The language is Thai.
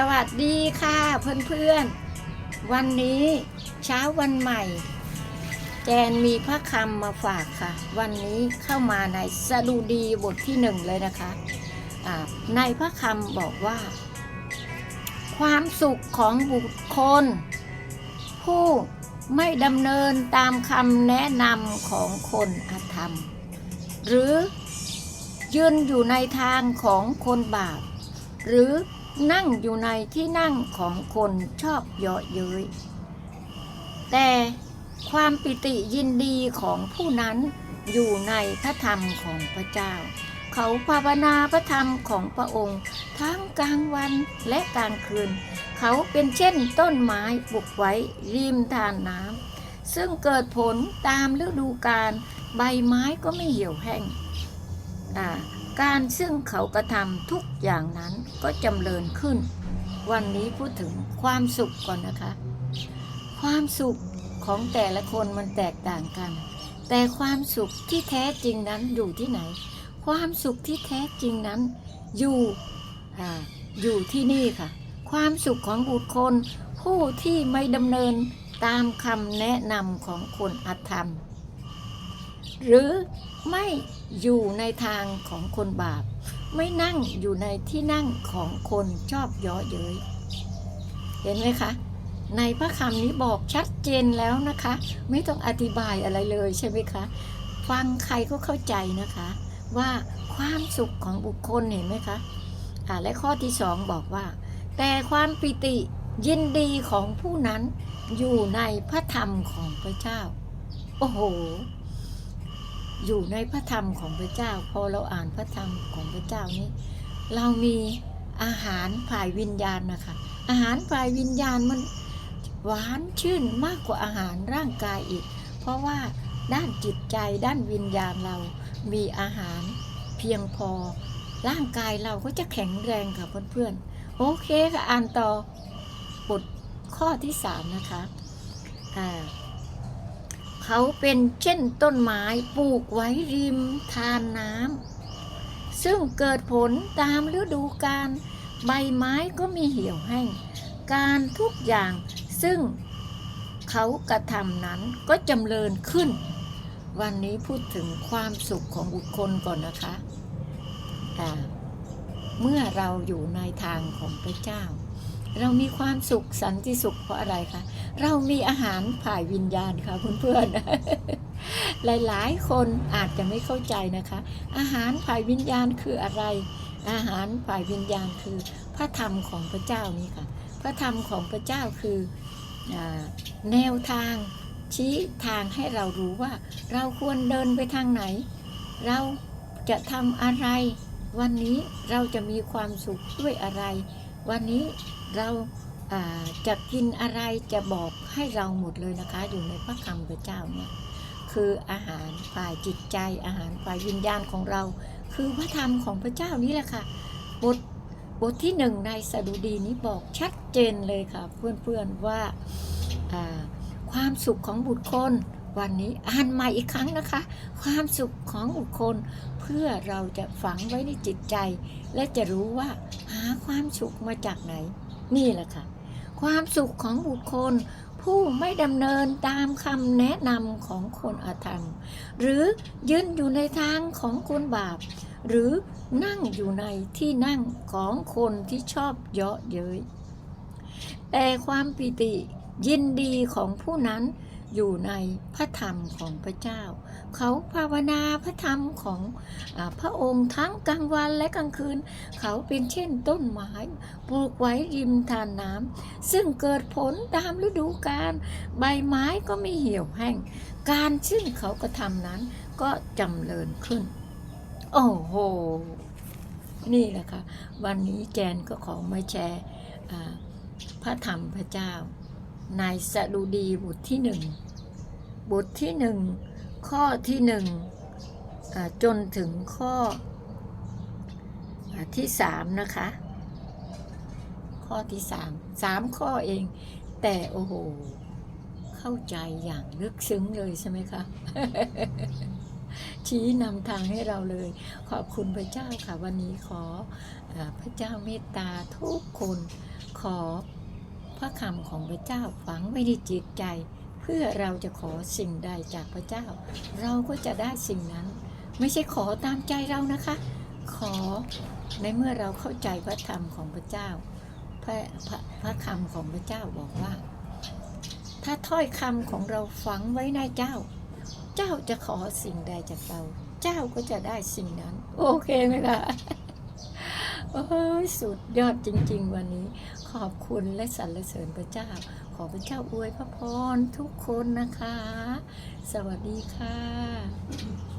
สวัสดีค่ะเพื่อนๆ วันนี้เช้าวันใหม่ แจนมีพระคำมาฝากค่ะ วันนี้เข้ามาในสดุดีบทที่หนึ่งเลยนะคะอ่าในพระคำบอกว่า ความสุขของบุคคล ผู้ไม่ดำเนินตามคำแนะนำของคนอธรรม หรือยืนอยู่ในทางของคนบาปหรือ นั่งอยู่ในที่นั่งของคนชอบเยาะเย้ย แต่ความปิติยินดีของผู้นั้นอยู่ในพระธรรมของพระเจ้า เขาภาวนาพระธรรมของพระองค์ ทั้งกลางวันและกลางคืน เขาเป็นเช่นต้นไม้ปลูกไว้ริมทานน้ำซึ่งเกิดผลตามฤดูกาลใบไม้ก็ไม่เหี่ยวแห้ง การซึ่งเขากระทำทุกอย่างนั้นก็จำเริญขึ้น วันนี้พูดถึงความสุขก่อนนะคะ ความสุขของแต่ละคนมันแตกต่างกัน แต่ความสุขที่แท้จริงนั้นอยู่ที่ไหน ความสุขที่แท้จริงนั้นอยู่ออยู่ที่นี่ค่ะ ความสุขของบุคคลผู้ที่ไม่ดำเนินตามคำแนะนำของคนอธรรม หรือไม่อยู่ในทางของคนบาป ไม่นั่งอยู่ในที่นั่งของคนชอบย้อเย้ยเห็นไหมคะ ในพระคำนี้บอกชัดเจนแล้วนะคะ ไม่ต้องอธิบายอะไรเลยใช่ไหมคะฟังใครก็เข้าใจนะคะ ว่าความสุขของบุคคลเห็นไหมคะอ่าและข้อที่สองบอกว่า แต่ความปิติยินดีของผู้นั้นอยู่ในพระธรรมของพระเจ้า โอ้โห อยู่ในพระธรรมของพระเจ้า พอเราอ่านพระธรรมของพระเจ้านี้ เรามีอาหารฝ่ายวิญญาณนะคะ อาหารฝ่ายวิญญาณมันหวานชื่นมากกว่าอาหารร่างกายอีก เพราะว่าด้านจิตใจด้านวิญญาณเรามีอาหารเพียงพอ ร่างกายเราก็จะแข็งแรงค่ะเพื่อนๆโอเคค่ะอ่านต่อบทข้อที่สามนะคะอ่า เขาเป็นเช่นต้นไม้ปลูกไว้ริมทานน้ำซึ่งเกิดผลตามฤดูกาลใบไม้ก็มีเหี่ยวแห้งการทุกอย่างซึ่งเขากระทำนั้นก็จำเริญขึ้น วันนี้พูดถึงความสุขของบุคคลก่อนนะคะเมื่อเราอยู่ในทางของพระเจ้า เรามีความสุขสันติสุขเพราะอะไรคะเรามีอาหารผ่ายวิญญาณค่ะเพื่อนๆหลายๆ คนอาจจะไม่เข้าใจนะคะ อาหารผ่ายวิญญาณคืออะไร อาหารฝ่ายวิญญาณคือ พระธรรมของพระเจ้านี้ค่ะ พระธรรมของพระเจ้าคือแนวทางชี้ทางให้เรารู้ว่า เราควรเดินไปทางไหน เราจะทำอะไร วันนี้เราจะมีความสุขด้วยอะไร วันนี้ เราจะกินอะไรจะบอกให้เราหมดเลยนะคะ อยู่ในพระคำพระเจ้าเนี่ยคืออาหารฝ่ายจิตใจอาหารฝ่ายวิญญาณของเรา คือพระธรรมของพระเจ้านี่แหละค่ะบทบทที่หนึ่งในสดุดีนี้บอกชัดเจนเลยค่ะ เพื่อนๆว่าความสุขของบุคคลวันนี้อ่านใหม่อีกครั้งนะคะ ความสุขของบุคคลเพื่อเราจะฝังไว้ในจิตใจ และจะรู้ว่าหาความสุขมาจากไหน นี่แหละค่ะ ความสุขของบุคคล ผู้ไม่ดำเนินตามคำแนะนำของคนอธรรม หรือยืนอยู่ในทางของคนบาป หรือนั่งอยู่ในที่นั่งของคนที่ชอบเยาะเย้ยแต่ความปิติ ยินดีของผู้นั้นอยู่ในพระธรรมของพระเจ้า เขาภาวนาพระธรรมของอพระองค์ทั้งกลางวันและกลางคืน เขาเป็นเช่นต้นไม้ปลูกไว้ริมทานน้ำซึ่งเกิดผลตามฤดูกาลใบไม้ก็ไม่เหี่ยวแห้ง การซึ่งเขากระทำนั้นก็จำเริญขึ้น โอ้โห นี่แหละค่ะ วันนี้แจนก็ขอมาแชร์พระธรรมพระเจ้า ในสดุดีบทที่หนึ่งบทที่หนึ่งข้อที่หนึ่งจนถึงข้อที่สามนะคะ ข้อที่สามสามข้อเอง แต่โอ้โห เข้าใจอย่างลึกซึ้งเลยใช่ไหมคะชี้นำทางให้เราเลย ขอบคุณพระเจ้าค่ะ วันนี้ขออพระเจ้าเมตตาทุกคนขอ พระคำของพระเจ้าฝังไว้ในจิตใจ เพื่อเราจะขอสิ่งใดจากพระเจ้า เราก็จะได้สิ่งนั้น ไม่ใช่ขอตามใจเรานะคะ ขอในเมื่อเราเข้าใจพระธรรมของพระเจ้า พระพระพระคำของพระเจ้าบอกว่า ถ้าถ้อยคำของเราฝังไว้ในเจ้า เจ้าจะขอสิ่งใดจากเรา เจ้าก็จะได้สิ่งนั้น โอเคไหมคะ โอ้ยสุดยอดจริง ๆ วันนี้ ขอบคุณและสรรเสริญพระเจ้า ขอพระเจ้าอวยพระพรทุกคนนะคะ สวัสดีค่ะ